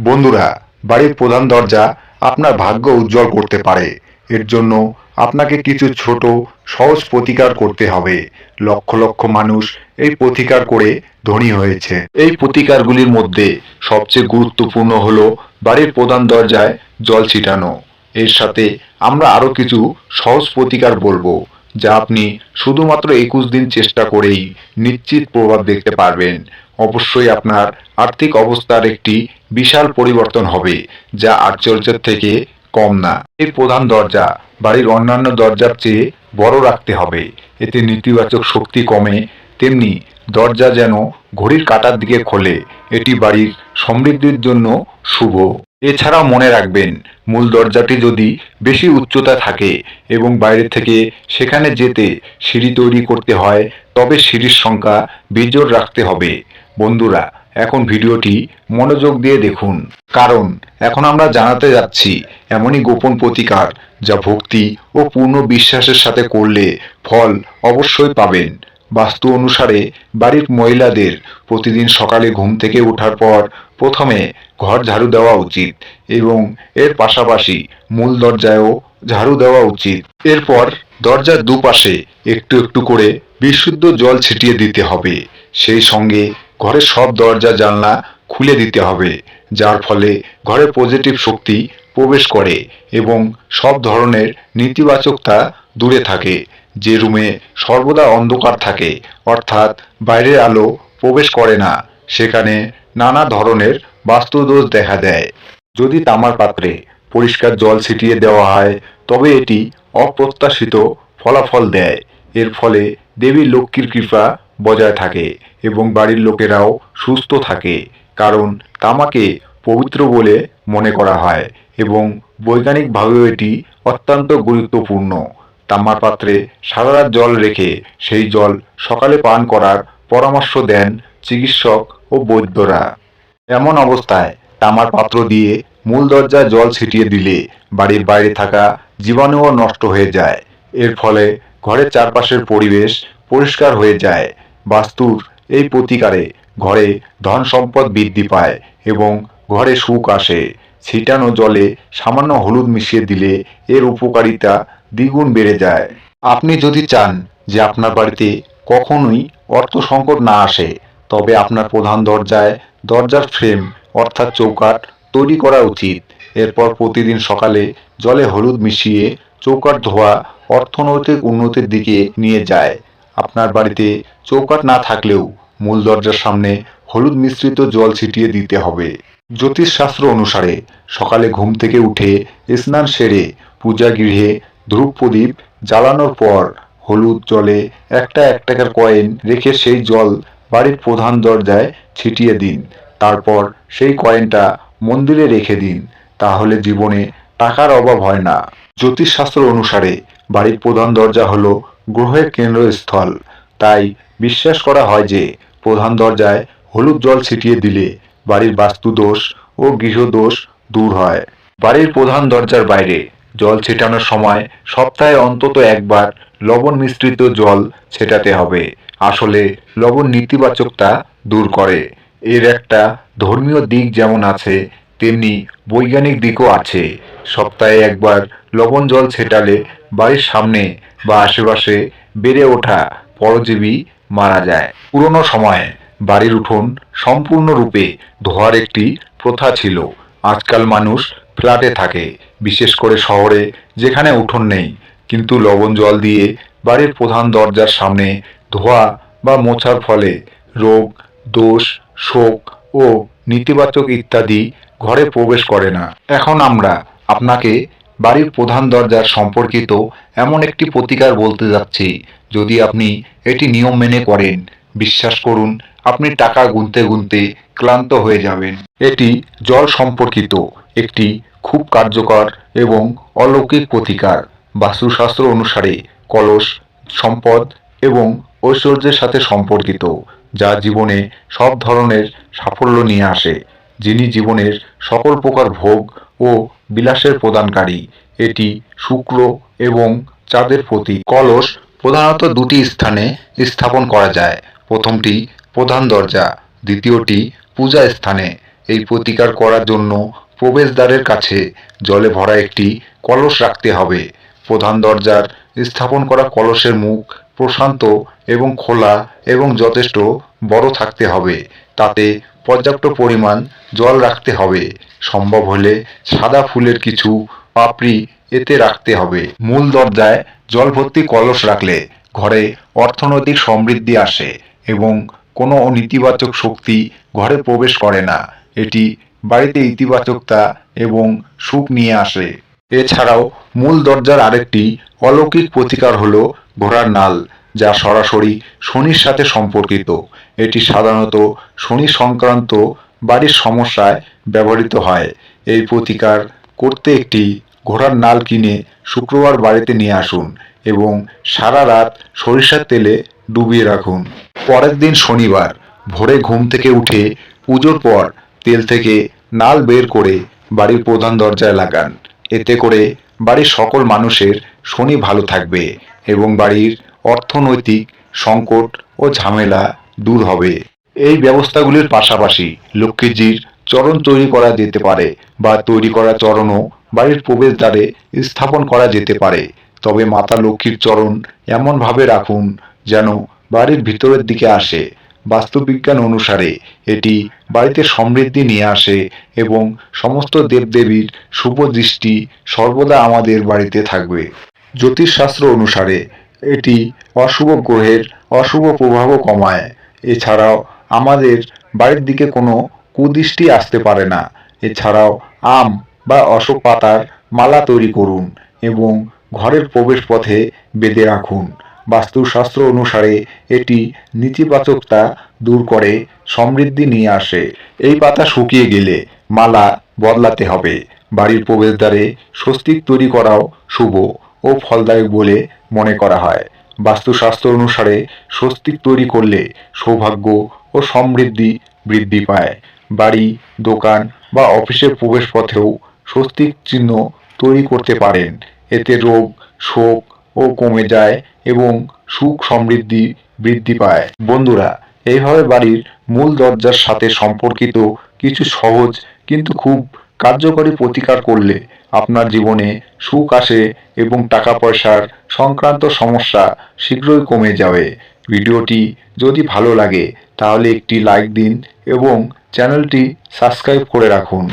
বন্ধুরা, বাড়ির প্রধান দরজা আপনার ভাগ্য উজ্জ্বল করতে পারে। এর জন্য আপনাকে কিছু ছোট, সহজ প্রতিকার করতে হবে। লক্ষ লক্ষ মানুষ এই প্রতিকার করে ধনী হয়েছে। এই প্রতিকারগুলির মধ্যে সবচেয়ে গুরুত্বপূর্ণ হল বাড়ির প্রধান দরজায় জল ছিটানো। এর সাথে আমরা আরও কিছু সহজ প্রতিকার বলব। যা আপনি শুধুমাত্র একুশ দিন চেষ্টা করেই নিশ্চিত প্রভাব দেখতে পারবেন। অবশ্যই আপনার আর্থিক অবস্থার একটি বিশাল পরিবর্তন হবে, যা আশ্চর্যের থেকে কম না। এই প্রধান দরজা, বাড়ির অন্যান্য দরজার চেয়ে বড় রাখতে হবে। এতে নেতিবাচক শক্তি কমে, তেমনি দরজা যেন ঘড়ির কাঁটার দিকে খোলে। এটি বাড়ির সমৃদ্ধির জন্য শুভ। এছাড়াও মনে রাখবেন, মূল দরজাটি যদি বেশি উচ্চতা থাকে এবং বাইরে থেকে সেখানে যেতে সিঁড়ি তৈরি করতে হয়, তবে সিঁড়ির সংখ্যা বিজোড় রাখতে হবে। বন্ধুরা, এখন ভিডিওটি মনোযোগ দিয়ে দেখুন। কারণ, এখন আমরা জানাতে যাচ্ছি এমনই গোপন প্রতিকার যা ভক্তি ও পূর্ণ বিশ্বাসের সাথে করলে ফল অবশ্যই পাবেন। বাস্তু অনুসারে বাড়ির মহিলাদের প্রতিদিন সকালে ঘুম থেকে ওঠার পর প্রথমে ঘর ঝাড়ু দেওয়া উচিত এবং এর পাশাপাশি মূল দরজায়ও ঝাড়ু দেওয়া উচিত। এরপর দরজার দুপাশে একটু একটু করে বিশুদ্ধ জল ছিটিয়ে দিতে হবে। সেই সঙ্গে ঘরের সব দরজা জানলা খুলে দিতে হবে, যার ফলে ঘরে পজিটিভ শক্তি প্রবেশ করে এবং সব ধরনের নেতিবাচকতা দূরে থাকে, যে রুমে সর্বদা অন্ধকার থাকে, অর্থাৎ বাইরের আলো প্রবেশ করে না। সেখানে নানা ধরনের বাস্তুদোষ দেখা দেয়। যদি তামার পাত্রে পরিষ্কার জল ছিটিয়ে দেওয়া হয়, তবে এটি অপ্রত্যাশিত ফলাফল দেয়। এর ফলে দেবী লক্ষ্মীর কৃপা বজায় থাকে এবং বাড়ির লোকেরাও সুস্থ থাকে, কারণ তামাকে পবিত্র বলে মনে করা হয় এবং বৈজ্ঞানিকভাবেও এটি অত্যন্ত গুরুত্বপূর্ণ। তামার পাত্রে সারা রাত জল রেখে সেই জল সকালে পান করার পরামর্শ দেন চিকিৎসক ও বৈদ্যরা। এমন অবস্থায় তামার পাত্র দিয়ে মূল দরজায় জল ছিটিয়ে দিলে বাড়ির বাইরে থাকা জীবাণুও নষ্ট হয়ে যায়। এর ফলে ঘরের চারপাশের পরিবেশ পরিষ্কার হয়ে যায়। বাস্তুর এই প্রতিকারে ঘরে ধন সম্পদ বৃদ্ধি পায় এবং ঘরে সুখ আসে। ছিটানো জলে সামান্য হলুদ মিশিয়ে দিলে এর উপকারিতা দ্বিগুণ বেড়ে যায়। আপনি যদি চান যে আপনার বাড়িতে কখনোই অর্থ সংকট না আসে, তবে আপনার প্রধান দরজায় দরজার ফ্রেম, অর্থাৎ চৌকাঠ, তৈরি করা উচিত। এরপর প্রতিদিন সকালে জলে হলুদ মিশিয়ে চৌকাঠ ধোয়া অর্থনৈতিক উন্নতির দিকে নিয়ে যায়। আপনার বাড়িতে চৌকাট না থাকলেও মূল দরজার সামনে হলুদ মিশ্রিত জল ছিটিয়ে দিতে হবে। জ্যোতিষশাস্ত্র অনুসারে সকালে ঘুম থেকে উঠে স্নান সেরে পূজা গৃহে ধূপ প্রদীপ জ্বালানোর পর হলুদ জলে একটা এক টাকার কয়েন রেখে সেই জল বাড়ির প্রধান দরজায় ছিটিয়ে দিন। তারপর সেই কয়েনটা মন্দিরে রেখে দিন। তাহলে জীবনে টাকার অভাব হয় না। জ্যোতিষশাস্ত্র অনুসারে বাড়ির প্রধান দরজা হল গ্রহের কেন্দ্রস্থল। তাই বিশ্বাস করা হয় যে প্রধান দরজায় হলুদ জল ছিটিয়ে দিলে বাড়ির বাস্তুদোষ ও গৃহদোষ দূর হয়। বাড়ির প্রধান দরজার বাইরে জল ছেটানোর সময় সপ্তাহে অন্তত একবার লবণ মিশ্রিত জল ছেটাতে হবে। আসলে লবণ নেতিবাচকতা দূর করে। এর একটা ধর্মীয় দিক যেমন আছে, তেমনি বৈজ্ঞানিক দিকও আছে। সপ্তাহে একবার লবণ জল ছেটালে বাড়ির সামনে বা আশেপাশে বেড়ে ওঠা পরজীবী মারা যায়। পুরনো সময়ে বাড়ির উঠোন সম্পূর্ণরূপে ধোয়ার একটি প্রথা ছিল। আজকাল মানুষ ফ্ল্যাটে থাকে, বিশেষ করে শহরে যেখানে উঠোন নেই। কিন্তু লবণ জল দিয়ে বাড়ির প্রধান দরজার সামনে ধোয়া বা মোছার ফলে রোগ, দোষ, শোক ও নেতিবাচক ইত্যাদি ঘরে প্রবেশ করে না। এখন আমরা আপনাকে বাড়ির প্রধান দরজার সম্পর্কিত এমন একটি প্রতিকার বলতে যাচ্ছি, যদি আপনি এটি নিয়ম মেনে করেন। বিশ্বাস করুন, আপনি টাকা গুনতে গুনতে ক্লান্ত হয়ে যাবেন। এটি জল সম্পর্কিত একটি খুব কার্যকর এবং অলৌকিক প্রতিকার। বাস্তুশাস্ত্র অনুসারে কলস, সম্পদ এবং ঐশ্বর্যের সাথে সম্পর্কিত, যা জীবনে সব ধরনের সাফল্য নিয়ে আসে, যিনি জীবনের সকল প্রকার ভোগ ও বিলাসের প্রদানকারী। এটি শুক্র এবং চাঁদের প্রতি কলস প্রধানত দুটি স্থানে স্থাপন করা যায়। প্রথমটি প্রধান দরজা, দ্বিতীয়টি পূজা স্থানে। এই প্রতিকার করার জন্য প্রবেশদ্বারের কাছে জলে ভরা একটি কলস রাখতে হবে। প্রধান দরজার স্থাপন করা কলসের মুখ প্রশান্ত এবং খোলা এবং যথেষ্ট বড় থাকতে হবে। তাতে পর্যাপ্ত পরিমাণ জল রাখতে হবে। সম্ভব হলে সাদা ফুলের কিছু পাপড়ি এতে রাখতে হবে। মূল দরজায় জল ভর্তি কলস রাখলে ঘরে অর্থনৈতিক সমৃদ্ধি আসে এবং কোনো নেতিবাচক শক্তি ঘরে প্রবেশ করে না। এটি বাড়িতে ইতিবাচকতা এবং সুখ নিয়ে আসে। এছাড়াও মূল দরজার আরেকটি অলৌকিক প্রতিকার হল ঘোড়ার নাল, যা সরাসরি শনির সাথে সম্পর্কিত। এটি সাধারণত শনি সংক্রান্ত বাড়ির সমস্যায় ব্যবহৃত হয়। এই প্রতিকার করতে একটি ঘোড়ার নাল কিনে শুক্রবার বাড়িতে নিয়ে আসুন এবং সারা রাত সরিষার তেলে ডুবিয়ে রাখুন। পরের দিন শনিবার ভোরে ঘুম থেকে উঠে পুজোর পর তেল থেকে নাল বের করে বাড়ির প্রধান দরজায় লাগান। এতে করে বাড়ির সকল মানুষের শনি ভালো থাকবে এবং বাড়ির অর্থনৈতিক সংকট ও ঝামেলা দূর হবে। এই ব্যবস্থাগুলির পাশাপাশি লক্ষ্মীজির চরণ তৈরি করা যেতে পারে বা তৈরি করা চরণও বাড়ির প্রবেশদ্বারে স্থাপন করা যেতে পারে। তবে মাতা লক্ষ্মীর চরণ এমনভাবে রাখুন যেন বাড়ির ভিতরের দিকে আসে। বাস্তুবিজ্ঞান অনুসারে এটি বাড়িতে সমৃদ্ধি নিয়ে আসে এবং সমস্ত দেবদেবীর শুভ দৃষ্টি সর্বদা আমাদের বাড়িতে থাকবে। জ্যোতিষশাস্ত্র অনুসারে এটি অশুভ গ্রহের অশুভ প্রভাবও কমায়। এছাড়াও আমাদের বাড়ির দিকে কোনো কুদৃষ্টি আসতে পারে না। এছাড়াও আম বা অশোক পাতার মালা তৈরি করুন এবং ঘরের প্রবেশপথে বেঁধে রাখুন। বাস্তুশাস্ত্র অনুসারে এটি নেতিবাচকতা দূর করে, সমৃদ্ধি নিয়ে আসে। এই পাতা শুকিয়ে গেলে মালা বদলাতে হবে। বাড়ির প্রবেশদ্বারে স্বস্তিক তৈরি করাও শুভ। ও ফলদায়ক বলে মনে করা হয়। বাস্তুশাস্ত্র অনুসারে স্বস্তিক তৈরি করলে সৌভাগ্য ও সমৃদ্ধি বৃদ্ধি পায়। বাড়ি, দোকান বা অফিসের প্রবেশপথেও স্বস্তিক চিহ্ন তৈরি করতে পারেন। এতে রোগ, শোক ও কমে যায় এবং সুখ সমৃদ্ধি বৃদ্ধি পায়। বন্ধুরা, এইভাবে বাড়ির মূল দরজার সাথে সম্পর্কিত কিছু সহজ কিন্তু খুব কার্যকরী প্রতিকার করলে আপনার জীবনে সুখ আসে এবং টাকা পয়সার সংক্রান্ত সমস্যা শীঘ্রই কমে যাবে। ভিডিওটি যদি ভালো লাগে, তাহলে একটি লাইক দিন এবং চ্যানেলটি সাবস্ক্রাইব করে রাখুন।